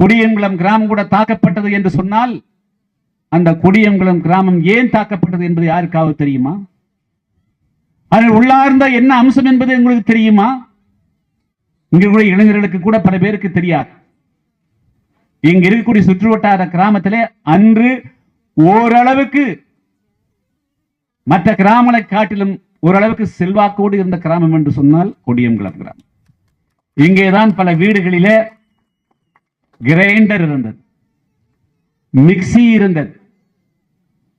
குடியங்குளம் கிராமம் கூட தாக்கப்பட்டது என்று சொன்னால் அந்த குடியங்குளம் கிராமம் ஏன் தாக்கப்பட்டது என்பது யாருக்காவது தெரியுமா? அதில் உள்ளார்ந்த என்ன அம்சம் என்பது உங்களுக்கு தெரியுமா? இங்க கூட இளைஞர்களுக்கு கூட பல பேருக்கு தெரியாது. இங்க இருக்கக்கூடிய சுற்றுவட்டார கிராமத்திலே அன்று ஓரளவுக்கு மற்ற கிராமங்களை காட்டிலும் ஓரளவுக்கு செல்வாக்கோடு இருந்த கிராமம் என்று சொன்னால் கொடியங்குளம் கிராமம். இங்கேதான் பல வீடுகளிலே கிரைண்டர் இருந்தது. மிக்ஸி இருந்தது.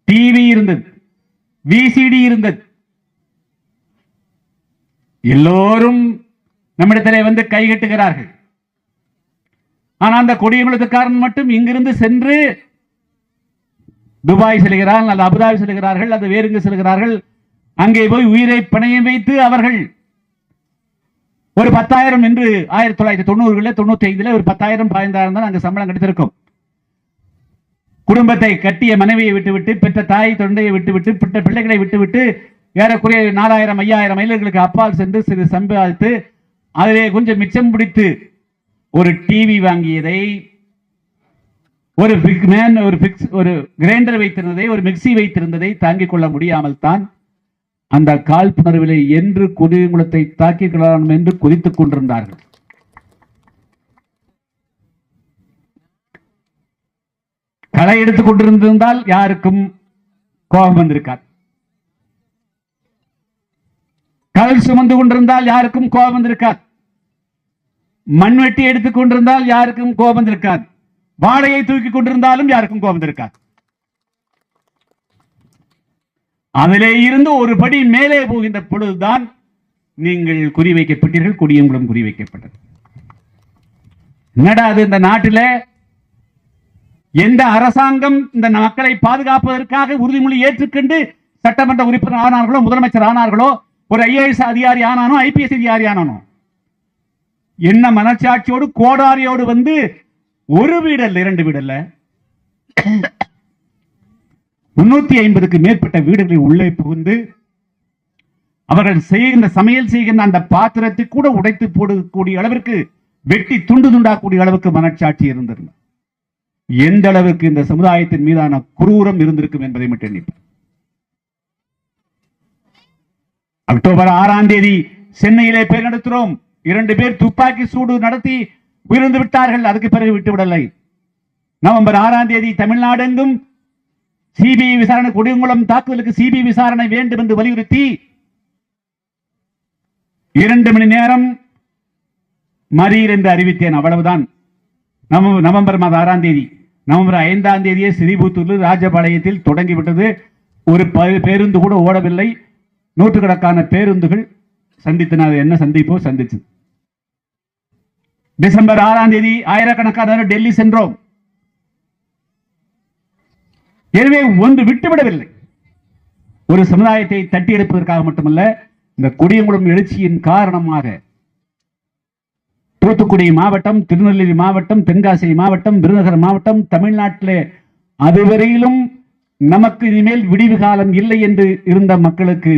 டிவி இருந்தது. விசிடி இருந்தது. எல்லோரும் நம்மிடத்திலே வந்து கைகட்டுகிறார்கள் ஆனா அந்த கொடியங்குளத்துக்காரன் மட்டும் இங்கிருந்து சென்று துபாய் செல்கிறார்கள் அல்லது அபுதாபி செல்கிறார்கள் அல்லது வேறுங்கு செல்கிறார்கள் அங்கே போய் உயிரை பிணையம் வைத்து அவர்கள் ஒரு பத்தாயிரம் என்று ஆயிரத்தி தொள்ளாயிரத்தி தொண்ணூறுகளில் தொண்ணூத்தி ஐந்துல ஒரு பத்தாயிரம் பதினைந்தாயிரம் தான் அங்க சம்பளம் கிடைத்திருக்கும். குடும்பத்தை கட்டிய மனைவியை விட்டுவிட்டு பெற்ற தாய் தொண்டையை விட்டுவிட்டு பெற்ற பிள்ளைகளை விட்டுவிட்டு ஏறக்குறைய நாலாயிரம் ஐயாயிரம் மைல்களுக்கு அப்பால் சென்று சிறு சம்பாதித்து அதிலே கொஞ்சம் மிச்சம் பிடித்து ஒரு டிவி வாங்கியதை ஒரு பிக் மேன் ஒரு பிக்ஸ் ஒரு கிரைண்டர் வைத்திருந்ததை ஒரு மிக்ஸி வைத்திருந்ததை தாங்கிக் கொள்ள முடியாமல் தான் அந்த காழ்ப்புணர்விலே என்று குடியங்குளத்தை தாக்கிக் கொள்ளலாம் என்று கொதித்துக் கொண்டிருந்தார்கள். களை எடுத்துக் கொண்டிருந்திருந்தால் யாருக்கும் கோபம் வந்திருக்காது. கல் சுமந்து கொண்டிருந்தால் யாருக்கும் கோபம் வந்திருக்காது. மண்வெட்டி எடுத்துக் கொண்டிருந்தால் யாருக்கும் கோபம் வந்திருக்காது. வாழையை தூக்கி கொண்டிருந்தாலும் யாருக்கும் கோபம் வந்திருக்காது. அதிலே இருந்து ஒரு படி மேலே போகின்ற பொழுதுதான் நீங்கள் குறிவைக்கப்பட்டீர்கள் கொடியங்குளம் குறிவைக்கப்பட்டது என்னடா அது இந்த நாட்டில்? எந்த அரசாங்கம் இந்த மக்களை பாதுகாப்பதற்காக உறுதிமொழி ஏற்றுக்கொண்டு சட்டமன்ற உறுப்பினர் ஆனார்களோ முதலமைச்சர் ஆனார்களோ ஒரு ஐஏஎஸ் அதிகாரி ஆனானோ ஐபிஎஸ் அதிகாரி ஆனானோ? என்ன மனச்சாட்சியோடு கோடாரியோடு வந்து ஒரு வீடு அல்ல இரண்டு வீடு அல்ல முன்னூத்தி ஐம்பதுக்கு மேற்பட்ட வீடுகளில் உள்ளே புகுந்து அவர்கள் செய்கின்ற சமையல் செய்கின்ற அந்த பாத்திரத்தை கூட உடைத்து போடக்கூடிய அளவிற்கு வெட்டி துண்டு துண்டாக்கூடிய அளவுக்கு மனச்சாட்சி இருந்திருந்தார் எந்த அளவுக்கு இந்த சமுதாயத்தின் மீதான குரூரம் இருந்திருக்கும் என்பதை மட்டும் எண்ணிப்பார் அக்டோபர் ஆறாம் தேதி சென்னையிலே பேர் நடத்துகிறோம். இரண்டு பேர் துப்பாக்கி சூடு நடத்தி உயிர்ந்து விட்டார்கள். அதுக்கு பிறகு விட்டு விடலை நவம்பர் ஆறாம் தேதி தமிழ்நாடெங்கும் சிபிஐ விசாரணை கொடியங்குளம் தாக்குதலுக்கு சிபிஐ விசாரணை வேண்டும் என்று வலியுறுத்தி இரண்டு மணி நேரம் மறியல் என்று அறிவித்தேன். அவ்வளவுதான். நவம்பர் மாதம் ஆறாம் தேதி. நவம்பர் ஐந்தாம் தேதியே ஸ்ரீபுத்தூர் ராஜபாளையத்தில் தொடங்கிவிட்டது. ஒரு ப- பேருந்து கூட ஓடவில்லை. நூற்றுக்கணக்கான பேருந்துகள் சந்தித்தன என்ன சந்திப்போ? சந்திச்சு டிசம்பர் ஆறாம் தேதி ஆயிரக்கணக்கானவர் டெல்லி சென்றோம். எனவே ஒன்று விட்டுவிடவில்லை. ஒரு சமுதாயத்தை தட்டி எடுப்பதற்காக மட்டுமல்ல இந்த கொடியங்குளம் எழுச்சியின் காரணமாக தூத்துக்குடி மாவட்டம் திருநெல்வேலி மாவட்டம் தென்காசி மாவட்டம் விருதுநகர் மாவட்டம் தமிழ்நாட்டிலே அதுவரையிலும் நமக்கு இனிமேல் விடிவு காலம் இல்லை என்று இருந்த மக்களுக்கு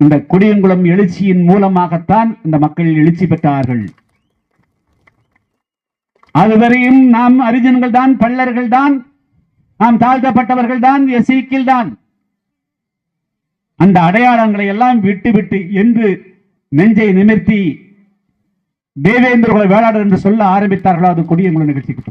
இந்த கொடியங்குளம் எழுச்சியின் மூலமாகத்தான் இந்த மக்கள் எழுச்சி பெற்றார்கள். அதுவரையும் நாம் அரிஜன்கள் தான் பள்ளர்கள் தான் நாம் தாழ்த்தப்பட்டவர்கள் தான் எசிக்கில் தான் அந்த அடையாளங்களை எல்லாம் விட்டு விட்டு என்று நெஞ்சை நிமிர்த்தி தேவேந்திர குல வேளாளர் என்று சொல்ல ஆரம்பித்தார்களோ அது கொடியங்குளம் நிகழ்ச்சிக்கு